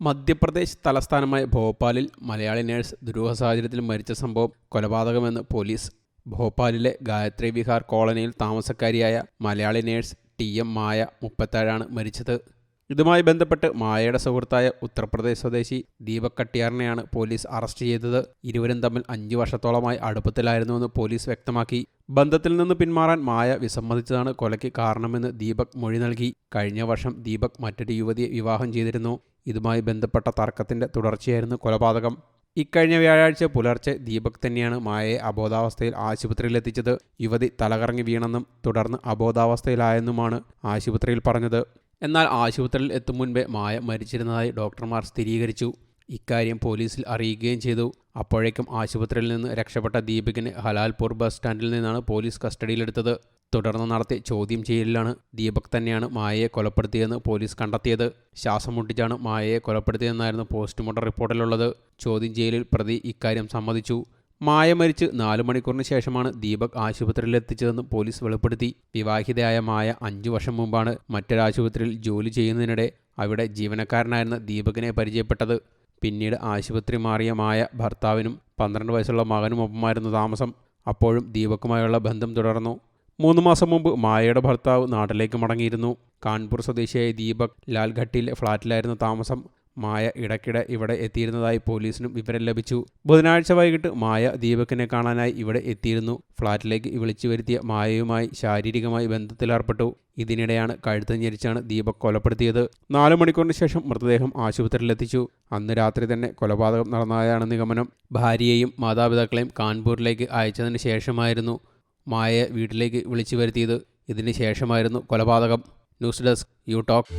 മധ്യപ്രദേശ് തലസ്ഥാനമായ ഭോപ്പാലിൽ മലയാളി നേഴ്സ് ദുരൂഹ സാഹചര്യത്തിൽ മരിച്ച സംഭവം കൊലപാതകമെന്ന് പോലീസ്. ഭോപ്പാലിലെ ഗായത്രി വിഹാർ കോളനിയിൽ താമസക്കാരിയായ Malayali nurse T M Maya മുപ്പത്തേഴാണ് മരിച്ചത്. ഇതുമായി ബന്ധപ്പെട്ട് മായയുടെ സുഹൃത്തായ ഉത്തർപ്രദേശ് സ്വദേശി ദീപക് കട്ടിയാറിനെയാണ് പോലീസ് അറസ്റ്റ് ചെയ്തത്. ഇരുവരും തമ്മിൽ അഞ്ചു വർഷത്തോളമായി അടുപ്പത്തിലായിരുന്നുവെന്ന് പോലീസ് വ്യക്തമാക്കി. ബന്ധത്തിൽ നിന്ന് പിന്മാറാൻ മായ വിസമ്മതിച്ചതാണ് കൊലയ്ക്ക് കാരണമെന്ന് ദീപക് മൊഴി നൽകി. കഴിഞ്ഞ വർഷം ദീപക് മറ്റൊരു യുവതിയെ വിവാഹം ചെയ്തിരുന്നു. ഇതുമായി ബന്ധപ്പെട്ട തർക്കത്തിന്റെ തുടർച്ചയായിരുന്നു കൊലപാതകം. ഇക്കഴിഞ്ഞ വ്യാഴാഴ്ച പുലർച്ചെ ദീപക് തന്നെയാണ് മായയെ അബോധാവസ്ഥയിൽ ആശുപത്രിയിലെത്തിച്ചത്. യുവതി തലകറങ്ങി വീണെന്നും തുടർന്ന് അബോധാവസ്ഥയിലായെന്നുമാണ് ആശുപത്രിയിൽ പറഞ്ഞത്. എന്നാൽ ആശുപത്രിയിൽ എത്തും മുൻപേ മായ മരിച്ചിരുന്നതായി ഡോക്ടർമാർ സ്ഥിരീകരിച്ചു. ഇക്കാര്യം പോലീസിൽ അറിയിക്കുകയും ചെയ്തു. അപ്പോഴേക്കും ആശുപത്രിയിൽ നിന്ന് രക്ഷപ്പെട്ട ദീപകിനെ ഹലാൽപൂർ ബസ് സ്റ്റാൻഡിൽ നിന്നാണ് പോലീസ് കസ്റ്റഡിയിലെടുത്തത്. തുടർന്ന് നടത്തിയ ചോദ്യം ചെയ്യലിലാണ് ദീപക് തന്നെയാണ് മായയെ കൊലപ്പെടുത്തിയതെന്ന് പോലീസ് കണ്ടെത്തിയത്. ശ്വാസം മുട്ടിച്ചാണ് മായയെ കൊലപ്പെടുത്തിയതെന്നായിരുന്നു പോസ്റ്റ്മോർട്ടം റിപ്പോർട്ടിലുള്ളത്. ചോദ്യം ചെയ്യലിൽ പ്രതി ഇക്കാര്യം സമ്മതിച്ചു. മായ മരിച്ച് നാലു മണിക്കൂറിന് ശേഷമാണ് ദീപക് ആശുപത്രിയിലെത്തിച്ചതെന്ന് പോലീസ് വെളിപ്പെടുത്തി. വിവാഹിതയായ മായ അഞ്ചു വർഷം മുമ്പാണ് മറ്റൊരാശുപത്രിയിൽ ജോലി ചെയ്യുന്നതിനിടെ അവിടെ ജീവനക്കാരനായിരുന്ന ദീപകിനെ പരിചയപ്പെട്ടത്. പിന്നീട് ആശുപത്രി മാറിയ മായ ഭർത്താവിനും പന്ത്രണ്ട് വയസ്സുള്ള മകനുമൊപ്പമായിരുന്നു താമസം. അപ്പോഴും ദീപക്കുമായുള്ള ബന്ധം തുടർന്നു. മൂന്ന് മാസം മുമ്പ് മായയുടെ ഭർത്താവ് നാട്ടിലേക്ക് മടങ്ങിയിരുന്നു. കാൺപൂർ സ്വദേശിയായ ദീപക് ലാൽഘട്ടിലെ ഫ്ളാറ്റിലായിരുന്നു താമസം. മായ ഇടയ്ക്കിടെ ഇവിടെ എത്തിയിരുന്നതായി പോലീസിനും വിവരം ലഭിച്ചു. ബുധനാഴ്ച വൈകിട്ട് മായ ദീപകിനെ കാണാനായി ഇവിടെ എത്തിയിരുന്നു. ഫ്ളാറ്റിലേക്ക് വിളിച്ചു വരുത്തിയ മായയുമായി ശാരീരികമായി ബന്ധത്തിലേർപ്പെട്ടു ഇതിനിടെയാണ് കഴുത്ത് ഞെരിച്ചാണ് ദീപക് കൊലപ്പെടുത്തിയത്. നാലു മണിക്കൂറിന് ശേഷം മൃതദേഹം ആശുപത്രിയിലെത്തിച്ചു അന്ന് രാത്രി തന്നെ കൊലപാതകം നടന്നതായാണ് നിഗമനം. ഭാര്യയെയും മാതാപിതാക്കളെയും കാൺപൂരിലേക്ക് അയച്ചതിന് ശേഷമായിരുന്നു മായയെ വീട്ടിലേക്ക് വിളിച്ചു വരുത്തിയത്. ഇതിന് ശേഷമായിരുന്നു കൊലപാതകം. News desk you talk.